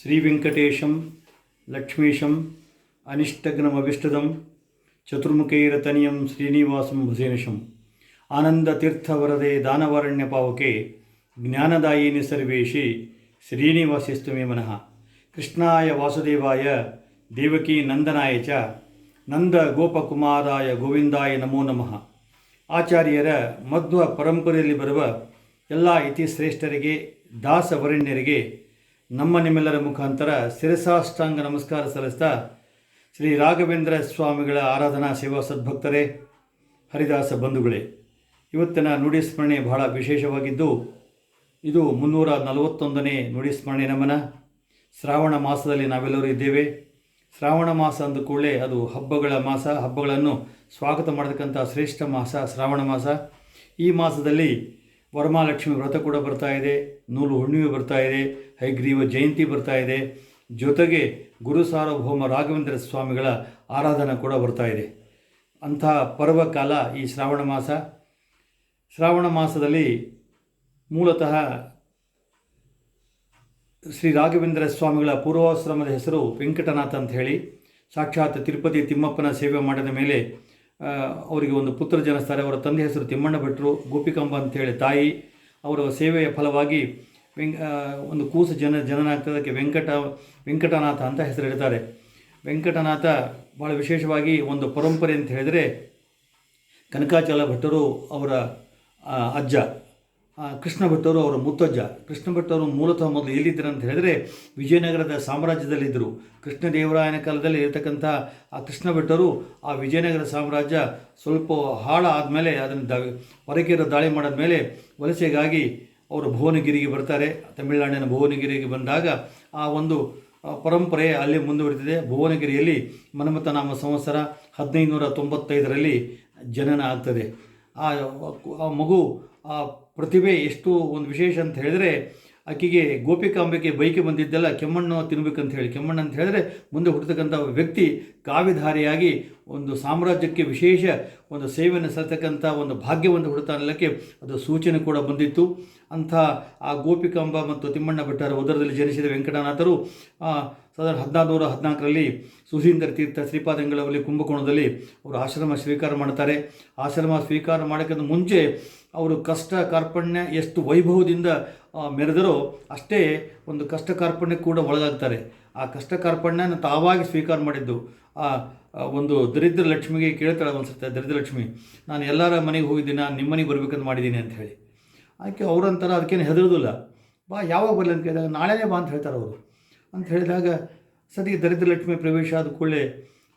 ಶ್ರೀವೆಂಕಟೇಶಂ, ಲಕ್ಷ್ಮೀಶಂ ಅನಿಷ್ಟಗ್ನಮಿಷ್ಟದಂ ಚತುರ್ಮುಖೈರತನಿಯಂ ಶ್ರೀನಿವಾಸಂ ಭುಜೇನಶಂ ಆನಂದತೀರ್ಥವರದೆ ದಾನವಾರಣ್ಯ ಪಾವಕೆ, ಜ್ಞಾನದಾಯಿನಿ ಸರ್ವೇಶಿ ಶ್ರೀನಿವಾಸಿಸ್ತು ಮೇ ಮನಃ. ಕೃಷ್ಣಾಯ ವಾಸುದೇವಾಯ, ದೇವಕೀ ನಂದನಾಯ ಚ ನಂದ ಗೋಪಕುಮಾರಾಯ ಗೋವಿಂದಾಯ ನಮೋ ನಮಃ. ಆಚಾರ್ಯರ ಮಧ್ವ ಪರಂಪರೆಯಲ್ಲಿ ಬರುವ ಎಲ್ಲ ಇತಿಶ್ರೇಷ್ಠರಿಗೆ, ದಾಸವರಣ್ಯರಿಗೆ ನಮ್ಮ ನಿಮ್ಮೆಲ್ಲರ ಮುಖಾಂತರ ಶಿರಸಾಷ್ಟಾಂಗ ನಮಸ್ಕಾರ ಸಲ್ಲಿಸ್ತಾ ಶ್ರೀ ರಾಘವೇಂದ್ರ ಸ್ವಾಮಿಗಳ ಆರಾಧನಾ ಸೇವಾ ಸದ್ಭಕ್ತರೇ, ಹರಿದಾಸ ಬಂಧುಗಳೇ, ಇವತ್ತಿನ ನುಡಿ ಸ್ಮರಣೆ ಬಹಳ ವಿಶೇಷವಾಗಿದ್ದು, ಇದು ಮುನ್ನೂರ ನಲವತ್ತೊಂದನೇ ನುಡಿ ಸ್ಮರಣೆ ನಮನ. ಶ್ರಾವಣ ಮಾಸದಲ್ಲಿ ನಾವೆಲ್ಲರೂ ಇದ್ದೇವೆ. ಶ್ರಾವಣ ಮಾಸ ಅಂದ ಕೂಡಲೇ ಅದು ಹಬ್ಬಗಳ ಮಾಸ. ಹಬ್ಬಗಳನ್ನು ಸ್ವಾಗತ ಮಾಡತಕ್ಕಂಥ ಶ್ರೇಷ್ಠ ಮಾಸ ಶ್ರಾವಣ ಮಾಸ. ಈ ಮಾಸದಲ್ಲಿ ವರಮಹಾಲಕ್ಷ್ಮಿ ವ್ರತ ಕೂಡ ಬರ್ತಾ ಇದೆ, ನೂಲು ಹುಣ್ಣಿಮೆ ಬರ್ತಾ ಇದೆ, ಹೈಗ್ರೀವ ಜಯಂತಿ ಬರ್ತಾ ಇದೆ. ಜೊತೆಗೆ ಗುರು ಸಾರ್ವಭೌಮ ರಾಘವೇಂದ್ರ ಸ್ವಾಮಿಗಳ ಆರಾಧನೆ ಕೂಡ ಬರ್ತಾ ಇದೆ. ಅಂತಹ ಪರ್ವಕಾಲ ಈ ಶ್ರಾವಣ ಮಾಸ. ಶ್ರಾವಣ ಮಾಸದಲ್ಲಿ ಮೂಲತಃ ಶ್ರೀ ರಾಘವೇಂದ್ರ ಸ್ವಾಮಿಗಳ ಪೂರ್ವಾಶ್ರಮದ ಹೆಸರು ವೆಂಕಟನಾಥ ಅಂತ ಹೇಳಿ, ಸಾಕ್ಷಾತ್ ತಿರುಪತಿ ತಿಮ್ಮಪ್ಪನ ಸೇವೆ ಮಾಡಿದ ಮೇಲೆ ಅವರಿಗೆ ಒಂದು ಪುತ್ರ ಜನಿಸ್ತಾರೆ. ಅವರ ತಂದೆ ಹೆಸರು ತಿಮ್ಮಣ್ಣ ಭಟ್ರು. ಗೋಪಿಕಾಂಬ ಅಂತೇಳಿ ತಾಯಿ. ಅವರ ಸೇವೆಯ ಫಲವಾಗಿ ವೆಂಕ್ ಒಂದು ಕೂಸು ಜನ ಜನನಾಗ್ತದಕ್ಕೆ ವೆಂಕಟ, ವೆಂಕಟನಾಥ ಅಂತ ಹೆಸರು ಹೆಸರಿಡ್ತಾರೆ. ವೆಂಕಟನಾಥ ಭಾಳ ವಿಶೇಷವಾಗಿ ಒಂದು ಪರಂಪರೆ ಅಂತ ಹೇಳಿದರೆ ಕನಕಾಚಲ ಭಟ್ಟರು ಅವರ ಅಜ್ಜ. ಕೃಷ್ಣ ಭಟ್ಟರು ಅವರ ಮುತ್ತಜ್ಜ. ಕೃಷ್ಣ ಭಟ್ಟರು ಮೂಲತಃ ಮೊದಲು ಎಲ್ಲಿದ್ದರು ಅಂತ ಹೇಳಿದರೆ ವಿಜಯನಗರದ ಸಾಮ್ರಾಜ್ಯದಲ್ಲಿದ್ದರು. ಕೃಷ್ಣದೇವರಾಯನ ಕಾಲದಲ್ಲಿ ಇರತಕ್ಕಂಥ ಆ ಕೃಷ್ಣ ಭಟ್ಟರು ಆ ವಿಜಯನಗರ ಸಾಮ್ರಾಜ್ಯ ಸ್ವಲ್ಪ ಹಾಳ ಆದಮೇಲೆ ಅದನ್ನು ದ ಹೊರಕೇರ ದಾಳಿ ಮಾಡಿದ ಮೇಲೆ ವಲಸೆಗಾಗಿ ಅವರು ಭುವನಗಿರಿಗೆ ಬರ್ತಾರೆ. ತಮಿಳುನಾಡಿನ ಭುವನಗಿರಿಗೆ ಬಂದಾಗ ಆ ಒಂದು ಪರಂಪರೆ ಅಲ್ಲಿ ಮುಂದುವರಿತಿದೆ ಭುವನಗಿರಿಯಲ್ಲಿ ಮನಮತ ನಾಮ ಸಂವತ್ಸರ ಹದಿನೈದುನೂರ ತೊಂಬತ್ತೈದರಲ್ಲಿ ಜನನ ಆಗ್ತದೆ. ಆ ಮಗು, ಆ ಪ್ರತಿಭೆ ಎಷ್ಟು ಒಂದು ವಿಶೇಷ ಅಂತ ಹೇಳಿದರೆ, ಆಕೆಗೆ ಗೋಪಿಕಾಂಬೆಗೆ ಬೈಕೆ ಬಂದಿದ್ದೆಲ್ಲ ಕೆಮ್ಮಣ್ಣು ತಿನ್ಬೇಕಂತ ಹೇಳಿ. ಕೆಮ್ಮಣ್ಣು ಅಂತ ಹೇಳಿದ್ರೆ ಮುಂದೆ ಹುಟ್ಟತಕ್ಕಂಥ ವ್ಯಕ್ತಿ ಕಾವಿಧಾರಿಯಾಗಿ ಒಂದು ಸಾಮ್ರಾಜ್ಯಕ್ಕೆ ವಿಶೇಷ ಒಂದು ಸೇವೆಯನ್ನು ಸಲ್ತಕ್ಕಂಥ ಒಂದು ಭಾಗ್ಯವನ್ನು ಹುಡುತಾನಲ್ಲಕ್ಕೆ ಅದು ಸೂಚನೆ ಕೂಡ ಬಂದಿತ್ತು. ಅಂಥ ಆ ಗೋಪಿಕಾಂಬ ಮತ್ತು ತಿಮ್ಮಣ್ಣ ಭಟ್ಟರ ಉದರದಲ್ಲಿ ಜನಿಸಿದ ವೆಂಕಟನಾಥರು ಆ, ಹದಿನಾರು ನೂರ ಹದಿನಾಲ್ಕರಲ್ಲಿ ಸುಧೀಂದ್ರ ತೀರ್ಥ ಶ್ರೀಪಾದಂಗಳವರಲ್ಲಿ ಕುಂಭಕೋಣದಲ್ಲಿ ಅವರು ಆಶ್ರಮ ಸ್ವೀಕಾರ ಮಾಡ್ತಾರೆ. ಆಶ್ರಮ ಸ್ವೀಕಾರ ಮಾಡೋಕ್ಕಿಂತ ಮುಂಚೆ ಅವರು ಕಷ್ಟ ಕಾರ್ಪಣ್ಯ ಎಷ್ಟು ವೈಭವದಿಂದ ಮೆರೆದರೋ ಅಷ್ಟೇ ಒಂದು ಕಷ್ಟ ಕಾರ್ಪಣ್ಯ ಕೂಡ ಒಳಗಾಗ್ತಾರೆ. ಆ ಕಷ್ಟ ಕಾರ್ಪಣ್ಯನ ತಾವಾಗಿ ಸ್ವೀಕಾರ ಮಾಡಿದ್ದು ಆ ಆ ಒಂದು ದರಿದ್ರ ಲಕ್ಷ್ಮಿಗೆ ಕೇಳ್ತಾಳೆ ಅನ್ಸುತ್ತೆ ದರಿದ್ರ ಲಕ್ಷ್ಮಿ ನಾನು ಎಲ್ಲರ ಮನೆಗೆ ಹೋಗಿದ್ದೀನಿ ನಾನು ನಿಮ್ಮ ಮನೆಗೆ ಬರ್ಬೇಕಂತ ಮಾಡಿದ್ದೀನಿ ಅಂತ ಹೇಳಿ. ಆಕೆ ಅವ್ರಂತಾರ ಅದಕ್ಕೇನು ಹೆದರೋದಿಲ್ಲ. ಬಾ ಯಾವಾಗ ಬರಲಿ ಅಂತ ಕೇಳಿದಾಗ ನಾಳೆನೇ ಬಾ ಅಂತ ಹೇಳ್ತಾರೆ ಅವರು. ಅಂತ ಹೇಳಿದಾಗ ಸದ್ಯ ದರಿದ್ರ ಲಕ್ಷ್ಮಿ ಪ್ರವೇಶ ಆದ ಕೂಡಲೇ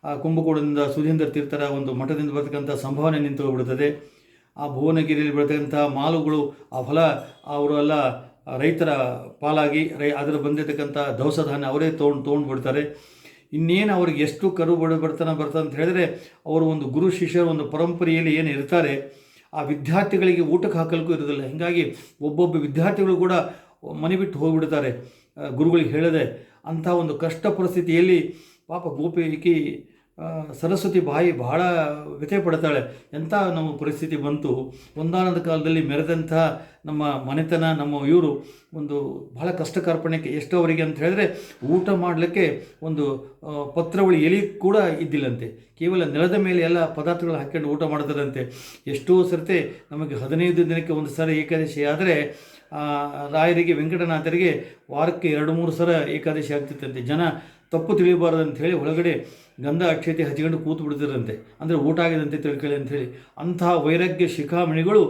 ಆ ಕುಂಭಕೋಣದಿಂದ ಸುಧೀಂದ್ರ ತೀರ್ಥರ ಒಂದು ಮಠದಿಂದ ಬರ್ತಕ್ಕಂಥ ಸಂಭಾವನೆ ನಿಂತು ಹೋಗ್ಬಿಡ್ತದೆ ಆ ಭುವನಗಿರಿಯಲ್ಲಿ ಬರ್ತಕ್ಕಂಥ ಮಾಲುಗಳು, ಆ ಫಲ ಎಲ್ಲ ರೈತರ ಪಾಲಾಗಿ ರೈ ಅದರ ಬಂದಿರತಕ್ಕಂಥ ದವಸ ಧಾನ್ಯ ಅವರೇ ತೊಗೊಂಡು ತೊಗೊಂಡು ಬಿಡ್ತಾರೆ ಇನ್ನೇನು ಅವ್ರಿಗೆ ಎಷ್ಟು ಕರು ಬಡ ಬರ್ತಾನೆ ಬರ್ತಾನೆ ಅಂತ ಹೇಳಿದ್ರೆ ಅವರು ಒಂದು ಗುರು ಶಿಷ್ಯರ, ಒಂದು ಪರಂಪರೆಯಲ್ಲಿ ಏನು ಇರ್ತಾರೆ, ಆ ವಿದ್ಯಾರ್ಥಿಗಳಿಗೆ ಊಟಕ್ಕೆ ಹಾಕಲಿಕ್ಕೂ ಇರೋದಿಲ್ಲ ಹೀಗಾಗಿ ಒಬ್ಬೊಬ್ಬ ವಿದ್ಯಾರ್ಥಿಗಳು ಕೂಡ ಮನೆ ಬಿಟ್ಟು ಹೋಗಿಬಿಡ್ತಾರೆ. ಗುರುಗಳಿಗೆ ಹೇಳಿದೆ ಅಂಥ ಒಂದು ಕಷ್ಟ ಪರಿಸ್ಥಿತಿಯಲ್ಲಿ ಪಾಪ ಗೋಪಿಕಿ ಸರಸ್ವತಿ ಬಾಯಿ ಬಹಳ ವ್ಯಥೆ ಪಡ್ತಾಳೆ. ಎಂಥ ನಮ್ಮ ಪರಿಸ್ಥಿತಿ ಬಂತು? ಒಂದಾನದ ಕಾಲದಲ್ಲಿ ಮೆರೆದಂಥ ನಮ್ಮ ಮನೆತನ, ನಮ್ಮ ಇವರು ಒಂದು ಬಹಳ ಕಷ್ಟ ಎಷ್ಟೋ ಅವರಿಗೆ ಅಂತ ಹೇಳಿದ್ರೆ ಊಟ ಮಾಡಲಿಕ್ಕೆ ಒಂದು ಪತ್ರವಳಿ ಎಲಿ ಕೂಡ ಇದ್ದಿಲ್ಲಂತೆ. ಕೇವಲ ನೆಲದ ಮೇಲೆ ಎಲ್ಲ ಪದಾರ್ಥಗಳು ಹಾಕ್ಕೊಂಡು ಊಟ ಮಾಡ್ತಾರಂತೆ. ಎಷ್ಟೋ ಸರ್ತೆ ನಮಗೆ ಹದಿನೈದು ದಿನಕ್ಕೆ ಒಂದು ಸಲ ಏಕಾದಶಿ ಆದರೆ ರಾಯರಿಗೆ, ವೆಂಕಟನಾಥರಿಗೆ ವಾರಕ್ಕೆ ಎರಡು ಮೂರು ಸಲ ಏಕಾದಶಿ ಆಗ್ತಿತ್ತಂತೆ. ಜನ ತಪ್ಪು ತಿಳಿಯಬಾರದು ಅಂತ ಹೇಳಿ ಒಳಗಡೆ ಗಂಧ ಅಕ್ಷತೆ ಹಚ್ಕೊಂಡು ಕೂತು ಬಿಡ್ತಿರಂತೆ ಅಂದರೆ ಊಟ ಆಗಿದಂತೆ ತಿಳ್ಕೊಳ್ಳಿ ಅಂಥೇಳಿ. ಅಂತಹ ವೈರಾಗ್ಯ ಶಿಖಾಮಣಿಗಳು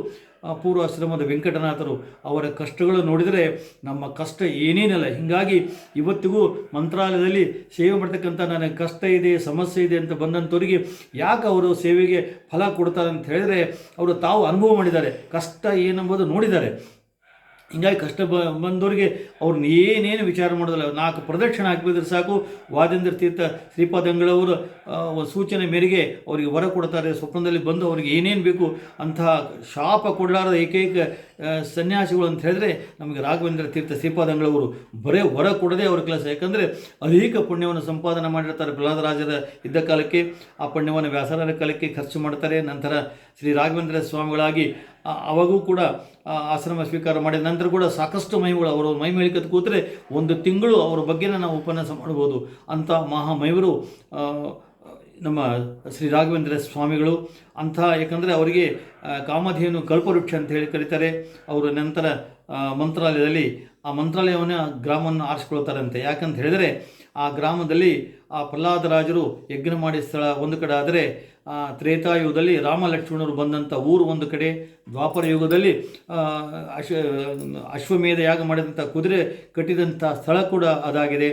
ಪೂರ್ವಾಶ್ರಮದ ವೆಂಕಟನಾಥರು ಅವರ ಕಷ್ಟಗಳು ನೋಡಿದರೆ ನಮ್ಮ ಕಷ್ಟ ಏನೇನಲ್ಲ. ಹೀಗಾಗಿ ಇವತ್ತಿಗೂ ಮಂತ್ರಾಲಯದಲ್ಲಿ ಸೇವೆ ಮಾಡ್ತಕ್ಕಂಥ ನನಗೆ ಕಷ್ಟ ಇದೆ, ಸಮಸ್ಯೆ ಇದೆ ಅಂತ ಬಂದಂಥವ್ರಿಗೆ ಯಾಕೆ ಅವರು ಸೇವೆಗೆ ಫಲ ಕೊಡ್ತಾರೆ ಅಂತ ಹೇಳಿದರೆ, ಅವರು ತಾವು ಅನುಭವ ಮಾಡಿದ್ದಾರೆ. ಕಷ್ಟ ಏನೆಂಬುದು ನೋಡಿದ್ದಾರೆ. ಹಿಂಗಾಗಿ ಕಷ್ಟ ಬ, ಬಂದವ್ರಿಗೆ ಅವ್ರನ್ನ ಏನೇನು ವಿಚಾರ ಮಾಡೋದಿಲ್ಲ. ನಾಲ್ಕು ಪ್ರದಕ್ಷಿಣೆ ಹಾಕಿದ್ರೆ ಸಾಕು. ವಾದೇಂದ್ರ ತೀರ್ಥ ಶ್ರೀಪಾದಂಗಳವರು ಸೂಚನೆ ಮೇರೆಗೆ ಅವರಿಗೆ ವರ ಕೊಡ್ತಾರೆ. ಸ್ವಪ್ನದಲ್ಲಿ ಬಂದು ಅವ್ರಿಗೆ ಏನೇನು ಬೇಕು ಅಂತಹ ಶಾಪ ಕೊಡಲಾರದ ಏಕೈಕ ಸನ್ಯಾಸಿಗಳು ಅಂತ ಹೇಳಿದ್ರೆ ನಮಗೆ ರಾಘವೇಂದ್ರ ತೀರ್ಥ ಶ್ರೀಪಾದಂಗಳವರು ಬರೇ ವರ ಕೊಡದೆ ಅವ್ರ ಕೆಲಸ. ಯಾಕಂದರೆ ಅಧಿಕ ಪುಣ್ಯವನ್ನು ಸಂಪಾದನೆ ಮಾಡಿರ್ತಾರೆ ಪ್ರಹ್ಲಾದರಾಜರ ಇದ್ದ ಕಾಲಕ್ಕೆ. ಆ ಪುಣ್ಯವನ್ನು ವ್ಯಾಸರಾಜರ ಕಾಲಕ್ಕೆ ಖರ್ಚು ಮಾಡ್ತಾರೆ. ನಂತರ ಶ್ರೀ ರಾಘವೇಂದ್ರ ಸ್ವಾಮಿಗಳಾಗಿ ಅವಾಗೂ ಕೂಡ ಆಶ್ರಮ ಸ್ವೀಕಾರ ಮಾಡಿದ ನಂತರ ಕೂಡ ಸಾಕಷ್ಟು ಮೈಗಳು ಅವರು ಮೈ ಮೇಳಿಕತ್ ಕೂತ್ರೆ ಒಂದು ತಿಂಗಳು ಅವರ ಬಗ್ಗೆನೇ ನಾವು ಉಪನ್ಯಾಸ ಮಾಡ್ಬೋದು ಅಂಥ ಮಹಾ ಮೈವರು ನಮ್ಮ ಶ್ರೀ ರಾಘವೇಂದ್ರ ಸ್ವಾಮಿಗಳು. ಅಂಥ ಯಾಕಂದರೆ ಅವರಿಗೆ ಕಾಮಧೇನು ಕಲ್ಪವೃಕ್ಷ ಅಂತ ಹೇಳಿ ಕರೀತಾರೆ. ಅವರು ನಂತರ ಮಂತ್ರಾಲಯದಲ್ಲಿ, ಆ ಮಂತ್ರಾಲಯವನ್ನು ಗ್ರಾಮವನ್ನು ಆರಿಸ್ಕೊಳ್ತಾರಂತೆ. ಯಾಕಂತ ಹೇಳಿದರೆ, ಆ ಗ್ರಾಮದಲ್ಲಿ ಆ ಪ್ರಹ್ಲಾದರಾಜರು ಯಜ್ಞ ಮಾಡಿದ ಸ್ಥಳ ಒಂದು ಕಡೆ ಆದರೆ ತ್ರೇತಾಯುಗದಲ್ಲಿ ರಾಮ ಲಕ್ಷ್ಮಣರು ಬಂದಂಥ ಊರು ಒಂದು ಕಡೆ, ದ್ವಾಪರ ಯುಗದಲ್ಲಿ ಅಶ್ವ ಅಶ್ವಮೇಧ ಯಾಗ ಮಾಡಿದಂಥ ಕುದುರೆ ಕಟ್ಟಿದಂಥ ಸ್ಥಳ ಕೂಡ ಅದಾಗಿದೆ.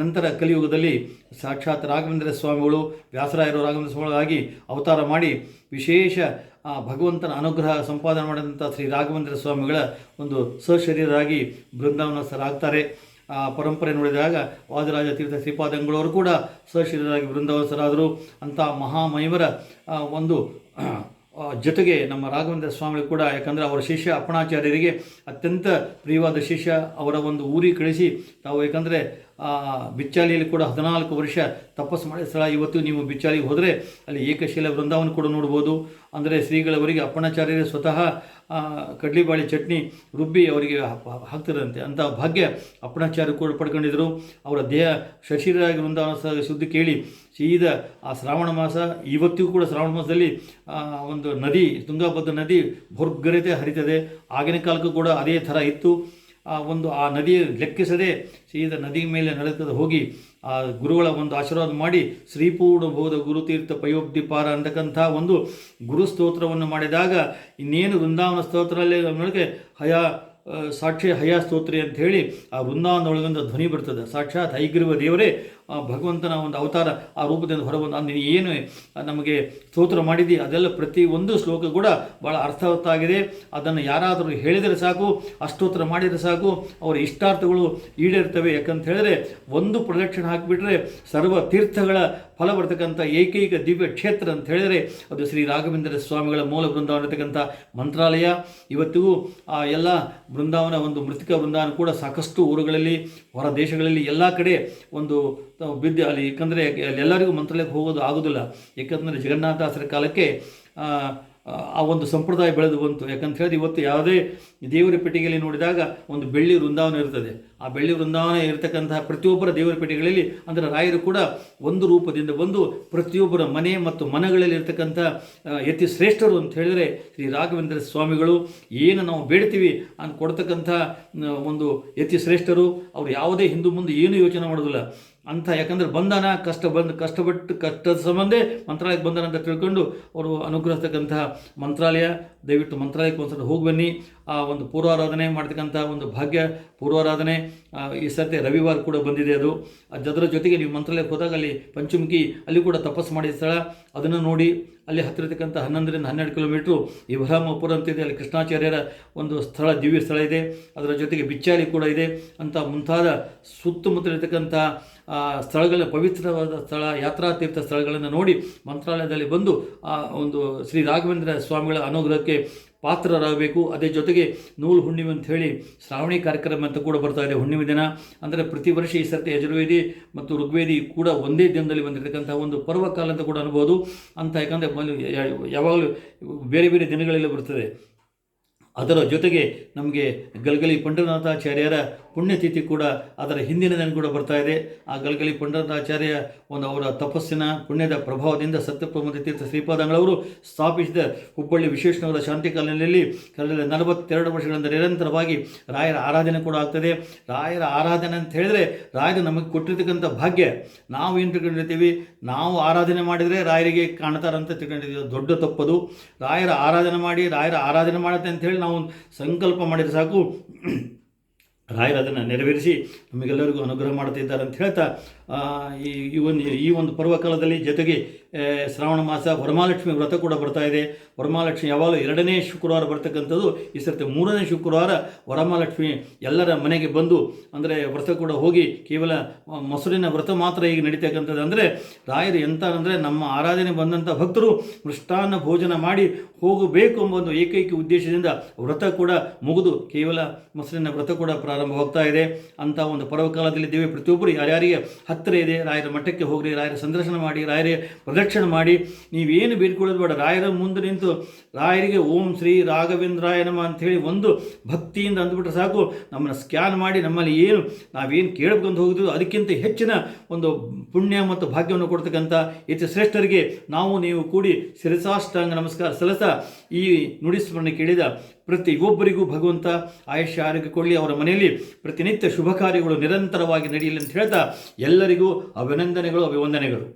ನಂತರ ಕಲಿಯುಗದಲ್ಲಿ ಸಾಕ್ಷಾತ್ ರಾಘವೇಂದ್ರ ಸ್ವಾಮಿಗಳು, ವ್ಯಾಸರಾಯರು ರಾಘವೇಂದ್ರ ಸ್ವಾಮಿಗಳಾಗಿ ಅವತಾರ ಮಾಡಿ ವಿಶೇಷ ಭಗವಂತನ ಅನುಗ್ರಹ ಸಂಪಾದನೆ ಮಾಡಿದಂಥ ಶ್ರೀ ರಾಘವೇಂದ್ರ ಸ್ವಾಮಿಗಳ ಒಂದು ಸಶರೀರಾಗಿ ಬೃಂದಾವನಸ್ಥರಾಗ್ತಾರೆ ಪರಂಪರೆ ನೋಡಿದಾಗ ವಾದರಾಜ ತೀರ್ಥ ಶ್ರೀಪಾದಂಗಳವರು ಕೂಡ ಸಶರೀರರಾಗಿ ವೃಂದವಸರಾದರು ಅಂಥ ಮಹಾಮೈವರ ಒಂದು ಜೊತೆಗೆ ನಮ್ಮ ರಾಘವೇಂದ್ರ ಸ್ವಾಮಿ ಕೂಡ, ಯಾಕಂದರೆ ಅವರ ಶಿಷ್ಯ ಅಪ್ಪಣಾಚಾರ್ಯರಿಗೆ ಅತ್ಯಂತ ಪ್ರಿಯವಾದ ಶಿಷ್ಯ, ಅವರ ಒಂದು ಊರಿಗೆ ಕಳಿಸಿ, ತಾವು ಯಾಕಂದರೆ ಬಿಚ್ಚಾಲಿಯಲ್ಲಿ ಕೂಡ ಹದಿನಾಲ್ಕು ವರ್ಷ ತಪಸ್ಸು ಮಾಡಿದ ಸ್ಥಳ. ಇವತ್ತು ನೀವು ಬಿಚ್ಚಾಲಿಗೆ ಹೋದರೆ ಅಲ್ಲಿ ಏಕಶೀಲ ವೃಂದಾವನ ಕೂಡ ನೋಡ್ಬೋದು. ಅಂದರೆ ಶ್ರೀಗಳವರಿಗೆ ಅಪ್ಪಣಾಚಾರ್ಯರೇ ಸ್ವತಃ ಕಡ್ಲಿಬಾಳಿ ಚಟ್ನಿ ರುಬ್ಬಿ ಅವರಿಗೆ ಹಾಕ್ತಿರಂತೆ ಅಂಥ ಭಾಗ್ಯ ಅಪ್ಪಣಾಚಾರ್ಯ ಕೂಡ ಪಡ್ಕೊಂಡಿದ್ದರು ಅವರ ದೇಹ ಶಶಿರಾಗಿ ವೃಂದಾವನ ಸುದ್ದಿ ಕೇಳಿ ಸೀದಾ ಆ ಶ್ರಾವಣ ಮಾಸ, ಇವತ್ತಿಗೂ ಕೂಡ ಶ್ರಾವಣ ಮಾಸದಲ್ಲಿ ಒಂದು ನದಿ, ತುಂಗಾಭದ್ರ ನದಿ ಭೋರ್ಗರೆತೆ ಹರಿತದೆ. ಆಗಿನ ಕಾಲಕ್ಕೂ ಕೂಡ ಅದೇ ಥರ ಇತ್ತು. ಆ ಒಂದು ಆ ನದಿಯ ಲೆಕ್ಕಿಸದೆ ಸೀದಾ ನದಿ ಮೇಲೆ ನಡೆದು ಹೋಗಿ ಆ ಗುರುಗಳ ಒಂದು ಆಶೀರ್ವಾದ ಮಾಡಿ ಶ್ರೀಪೂರ್ಣ ಬೋಧ ಗುರುತೀರ್ಥ ಪಯೋಬ್ದಿಪಾರ ಅಂತಕ್ಕಂಥ ಒಂದು ಗುರು ಸ್ತೋತ್ರವನ್ನು ಮಾಡಿದಾಗ ಇನ್ನೇನು ವೃಂದಾವನ ಸ್ತೋತ್ರದಲ್ಲಿ ನಮಗೆ ಹಯ ಸಾಕ್ಷಿ ಹಯ ಸ್ತೋತ್ರಿ ಅಂತ ಹೇಳಿ ಆ ವೃಂದಾವನದೊಳಗೊಂದು ಧ್ವನಿ ಬರ್ತದೆ. ಸಾಕ್ಷಾತ್ ಐಗಿರುವ ದೇವರೇ ಭಗವಂತನ ಒಂದು ಅವತಾರ ಆ ರೂಪದಿಂದ ಹೊರಬಂದು ನೀನು ಏನು ನಮಗೆ ಸ್ತೋತ್ರ ಮಾಡಿದಿ? ಅದೆಲ್ಲ ಪ್ರತಿ ಒಂದು ಶ್ಲೋಕ ಕೂಡ ಭಾಳ ಅರ್ಥವತ್ತಾಗಿದೆ. ಅದನ್ನು ಯಾರಾದರೂ ಹೇಳಿದರೆ ಸಾಕು, ಅಷ್ಟೋತ್ರ ಮಾಡಿದರೆ ಸಾಕು, ಅವರ ಇಷ್ಟಾರ್ಥಗಳು ಈಡೇರ್ತವೆ. ಯಾಕಂತ ಹೇಳಿದ್ರೆ, ಒಂದು ಪ್ರದಕ್ಷಿಣೆ ಹಾಕಿಬಿಟ್ರೆ ಸರ್ವ ತೀರ್ಥಗಳ ಫಲ ಬರ್ತಕ್ಕಂಥ ಏಕೈಕ ದಿವ್ಯ ಕ್ಷೇತ್ರ ಅಂತ ಹೇಳಿದರೆ, ಅದು ಶ್ರೀ ರಾಘವೇಂದ್ರ ಸ್ವಾಮಿಗಳ ಮೂಲ ಬೃಂದಾವನ ಇರತಕ್ಕಂಥ ಮಂತ್ರಾಲಯ. ಇವತ್ತಿಗೂ ಆ ಎಲ್ಲ ಬೃಂದಾವನ, ಒಂದು ಮೃತಿಕ ಬೃಂದಾವನ ಕೂಡ ಸಾಕಷ್ಟು ಊರುಗಳಲ್ಲಿ, ಹೊರ ದೇಶಗಳಲ್ಲಿ, ಎಲ್ಲ ಕಡೆ ಒಂದು ತಾವು ಬಿದ್ದು ಅಲ್ಲಿ ಏಕೆಂದರೆ ಎಲ್ಲರಿಗೂ ಮಂತ್ರಾಲಯಕ್ಕೆ ಹೋಗೋದು ಆಗೋದಿಲ್ಲ. ಏಕೆಂದರೆ ಜಗನ್ನಾಥಾಸರ ಕಾಲಕ್ಕೆ ಆ ಒಂದು ಸಂಪ್ರದಾಯ ಬೆಳೆದು ಬಂತು. ಯಾಕಂತ ಹೇಳಿದ್ರೆ ಇವತ್ತು ಯಾವುದೇ ದೇವರ ಪೆಟ್ಟಿಗೆಯಲ್ಲಿ ನೋಡಿದಾಗ ಒಂದು ಬೆಳ್ಳಿ ವೃಂದಾವನ ಇರ್ತದೆ. ಆ ಬೆಳ್ಳಿ ವೃಂದಾವನ ಇರತಕ್ಕಂತಹ ಪ್ರತಿಯೊಬ್ಬರ ದೇವರ ಪೇಟೆಗಳಲ್ಲಿ ಅಂದರೆ ರಾಯರು ಕೂಡ ಒಂದು ರೂಪದಿಂದ ಬಂದು ಪ್ರತಿಯೊಬ್ಬರ ಮನೆ ಮತ್ತು ಮನಗಳಲ್ಲಿ ಇರತಕ್ಕಂಥ ಯತಿ ಶ್ರೇಷ್ಠರು ಅಂತ ಹೇಳಿದರೆ ಶ್ರೀ ರಾಘವೇಂದ್ರ ಸ್ವಾಮಿಗಳು, ಏನು ನಾವು ಬೇಡ್ತೀವಿ ಅಂತ ಕೊಡ್ತಕ್ಕಂಥ ಒಂದು ಯತಿ ಶ್ರೇಷ್ಠರು, ಅವರು ಯಾವುದೇ ಹಿಂದೂ ಮುಂದೆ ಏನು ಯೋಚನೆ ಮಾಡೋದಿಲ್ಲ. ಅಂತ ಯಾಕಂದ್ರೆ ಬಂಧನ, ಕಷ್ಟ ಬಂದು, ಕಷ್ಟಪಟ್ಟು, ಕಷ್ಟದ ಸಂಬಂಧ ಮಂತ್ರಾಲಯಕ್ಕೆ ಬಂದನ ಅಂತ ತಿಳ್ಕೊಂಡು ಅವರು ಅನುಗ್ರಹಿಸ್ತಕ್ಕಂತಹ ಮಂತ್ರಾಲಯ, ದಯವಿಟ್ಟು ಮಂತ್ರಾಲಯಕ್ಕೆ ಒಂದ್ಸಲ ಹೋಗಿ ಬನ್ನಿ. ಆ ಒಂದು ಪೂರ್ವಾರಾಧನೆ ಮಾಡ್ತಕ್ಕಂಥ ಒಂದು ಭಾಗ್ಯ, ಪೂರ್ವಾರಾಧನೆ ಈ ಸರ್ತಿ ರವಿವಾರ ಕೂಡ ಬಂದಿದೆ ಅದು ಅದರ ಜೊತೆಗೆ ನೀವು ಮಂತ್ರಾಲಯಕ್ಕೆ ಹೋದಾಗ ಅಲ್ಲಿ ಪಂಚಮುಖಿ, ಅಲ್ಲಿ ಕೂಡ ತಪಸ್ಸು ಮಾಡಿದ ಸ್ಥಳ. ಅದನ್ನು ನೋಡಿ ಅಲ್ಲಿ ಹತ್ತಿರತಕ್ಕಂಥ ಹನ್ನೊಂದರಿಂದ ಹನ್ನೆರಡು ಕಿಲೋಮೀಟ್ರು ಅಂತ ಅಂತಿದೆ ಅಲ್ಲಿ ಕೃಷ್ಣಾಚಾರ್ಯರ ಒಂದು ಸ್ಥಳ, ದಿವ್ಯ ಸ್ಥಳ ಇದೆ. ಅದರ ಜೊತೆಗೆ ಬಿಚ್ಚಾಲಿ ಕೂಡ ಇದೆ. ಅಂತ ಮುಂತಾದ ಸುತ್ತಮುತ್ತಲಿರ್ತಕ್ಕಂಥ ಸ್ಥಳಗಳ, ಪವಿತ್ರವಾದ ಸ್ಥಳ ಯಾತ್ರಾ ತೀರ್ಥ ಸ್ಥಳಗಳನ್ನು ನೋಡಿ ಮಂತ್ರಾಲಯದಲ್ಲಿ ಬಂದು, ಆ, ಒಂದು ಶ್ರೀ ರಾಘವೇಂದ್ರ ಸ್ವಾಮಿಗಳ ಅನುಗ್ರಹಕ್ಕೆ ಪಾತ್ರರಾಗಬೇಕು. ಅದೇ ಜೊತೆಗೆ ನೂಲು ಹುಣ್ಣಿಮೆ ಅಂತ ಹೇಳಿ ಶ್ರಾವಣಿ ಕಾರ್ಯಕ್ರಮ ಅಂತ ಕೂಡ ಬರ್ತಾ ಇದೆ ಹುಣ್ಣಿಮೆ ದಿನ. ಅಂದರೆ ಪ್ರತಿ ವರ್ಷ ಈ ಸರ್ತಿ ಯಜುರ್ವೇದಿ ಮತ್ತು ಋಗ್ವೇದಿ ಕೂಡ ಒಂದೇ ದಿನದಲ್ಲಿ ಬಂದಿರತಕ್ಕಂಥ ಒಂದು ಪರ್ವಕಾಲ ಅಂತ ಕೂಡ ಅನ್ಬೋದು. ಅಂತ ಯಾಕಂದರೆ ಯಾವಾಗಲೂ ಬೇರೆ ಬೇರೆ ದಿನಗಳಲ್ಲಿ ಬರ್ತದೆ. ಅದರ ಜೊತೆಗೆ ನಮಗೆ ಗಲ್ಗಲಿ ಪಂಡರನಾಥಾಚಾರ್ಯರ ಪುಣ್ಯತಿಥಿ ಕೂಡ ಅದರ ಹಿಂದಿನ ದಿನ ಕೂಡ ಬರ್ತಾ ಇದೆ. ಆ ಗಲ್ಗಲಿ ಪಂಡರನಾಥಾಚಾರ್ಯ ಒಂದು ಅವರ ತಪಸ್ಸಿನ ಪುಣ್ಯದ ಪ್ರಭಾವದಿಂದ ಸತ್ಯಪ್ರಮೋದ ತೀರ್ಥ ಶ್ರೀಪಾದಂಗಳವರು ಸ್ಥಾಪಿಸಿದ ಹುಬ್ಬಳ್ಳಿ ವಿಶ್ವೇಶ್ವರ ಶಾಂತಿ ಕಾಲನಿಯಲ್ಲಿ ಕಳೆದ ನಲವತ್ತೆರಡು ವರ್ಷಗಳಿಂದ ನಿರಂತರವಾಗಿ ರಾಯರ ಆರಾಧನೆ ಕೂಡ ಆಗ್ತದೆ. ರಾಯರ ಆರಾಧನೆ ಅಂತ ಹೇಳಿದ್ರೆ ರಾಯರು ನಮಗೆ ಕೊಟ್ಟಿರ್ತಕ್ಕಂಥ ಭಾಗ್ಯ. ನಾವು ಏನು ತಿಳ್ಕೊಂಡಿರ್ತೀವಿ? ನಾವು ಆರಾಧನೆ ಮಾಡಿದರೆ ರಾಯರಿಗೆ ಕಾಣ್ತಾರಂತ ತಿಳ್ಕೊಂಡಿದ್ದೀವಿ. ದೊಡ್ಡ ತಪ್ಪದು. ರಾಯರ ಆರಾಧನೆ ಮಾಡಿ, ರಾಯರ ಆರಾಧನೆ ಮಾಡುತ್ತೆ ಅಂತ ಹೇಳಿ ನಾವು ಸಂಕಲ್ಪ ಮಾಡಿದರೆ ಸಾಕು. ರಾಯರು ಅದನ್ನು ನೆರವೇರಿಸಿ ನಮಗೆಲ್ಲರಿಗೂ ಅನುಗ್ರಹ ಮಾಡ್ತಿದ್ದಾರೆ ಅಂತ ಹೇಳ್ತಾ ಈ ಒಂದು ಈ ಒಂದು ಪರ್ವಕಾಲದಲ್ಲಿ ಜೊತೆಗೆ ಶ್ರಾವಣ ಮಾಸ ವರಮಹಾಲಕ್ಷ್ಮಿ ವ್ರತ ಕೂಡ ಬರ್ತಾ ಇದೆ. ವರಮಹಾಲಕ್ಷ್ಮಿ ಯಾವಾಗಲೂ ಎರಡನೇ ಶುಕ್ರವಾರ ಬರ್ತಕ್ಕಂಥದ್ದು. ಈ ಸರ್ತಿ ಮೂರನೇ ಶುಕ್ರವಾರ ವರಮಹಾಲಕ್ಷ್ಮಿ ಎಲ್ಲರ ಮನೆಗೆ ಬಂದು, ಅಂದರೆ ವ್ರತ ಕೂಡ ಹೋಗಿ, ಕೇವಲ ಮೊಸರಿನ ವ್ರತ ಮಾತ್ರ ಈಗ ನಡೀತಕ್ಕಂಥದ್ದು. ಅಂದರೆ ರಾಯರು ಎಂಥ ಅಂದರೆ ನಮ್ಮ ಆರಾಧನೆ ಬಂದಂಥ ಭಕ್ತರು ಮೃಷ್ಟಾನ್ನ ಭೋಜನ ಮಾಡಿ ಹೋಗಬೇಕು ಎಂಬ ಒಂದು ಏಕೈಕ ಉದ್ದೇಶದಿಂದ ವ್ರತ ಕೂಡ ಮುಗಿದು, ಕೇವಲ ಮೊಸರಿನ ವ್ರತ ಕೂಡ ಪ್ರಾರಂಭವಾಗ್ತಾ ಇದೆ. ಅಂತ ಒಂದು ಪರ್ವಕಾಲದಲ್ಲಿದ್ದೇವೆ ಪ್ರತಿಯೊಬ್ಬರು ಯಾರ್ಯಾರಿಗೆ ಹತ್ತಿರ ಇದೆ, ರಾಯರ ಮಠಕ್ಕೆ ಹೋಗ್ರಿ, ರಾಯರ ಸಂದರ್ಶನ ಮಾಡಿ, ರಾಯರ ಪ್ರದಕ್ಷಿಣೆ ಮಾಡಿ, ನೀವೇನು ಬೇಡ್ಕೊಳ್ಳೋದು ಬೇಡ. ರಾಯರ ಮುಂದೆ ನಿಂತು ರಾಯರಿಗೆ ಓಂ ಶ್ರೀ ರಾಘವೇಂದ್ರಾಯ ನಮ ಅಂಥೇಳಿ ಒಂದು ಭಕ್ತಿಯಿಂದ ಅಂದ್ಬಿಟ್ರೆ ಸಾಕು. ನಮ್ಮನ್ನು ಸ್ಕ್ಯಾನ್ ಮಾಡಿ, ನಮ್ಮಲ್ಲಿ ಏನು ನಾವೇನು ಕೇಳ್ಕೊಂಡು ಹೋಗಿದ್ದು ಅದಕ್ಕಿಂತ ಹೆಚ್ಚಿನ ಒಂದು ಪುಣ್ಯ ಮತ್ತು ಭಾಗ್ಯವನ್ನು ಕೊಡ್ತಕ್ಕಂಥ ಹೆಚ್ಚು ಶ್ರೇಷ್ಠರಿಗೆ ನಾವು ನೀವು ಕೂಡಿ ಶಿರಸಾಷ್ಟಾಂಗ ನಮಸ್ಕಾರ ಸಲಸ ಈ ನುಡಿಸ್ಮರಣೆ ಕೇಳಿದ ಪ್ರತಿ ಒಬ್ಬರಿಗೂ ಭಗವಂತ ಆಯುಷ್ಯ ಆರೋಗ್ಯ ಕೊಳ್ಳಿ ಅವರ ಮನೆಯಲ್ಲಿ ಪ್ರತಿನಿತ್ಯ ಶುಭ ಕಾರ್ಯಗಳು ನಿರಂತರವಾಗಿ ನಡೆಯಲಿ ಅಂತ ಹೇಳ್ತಾ ಎಲ್ಲರಿಗೂ ಅಭಿನಂದನೆಗಳು, ಅಭಿವಂದನೆಗಳು.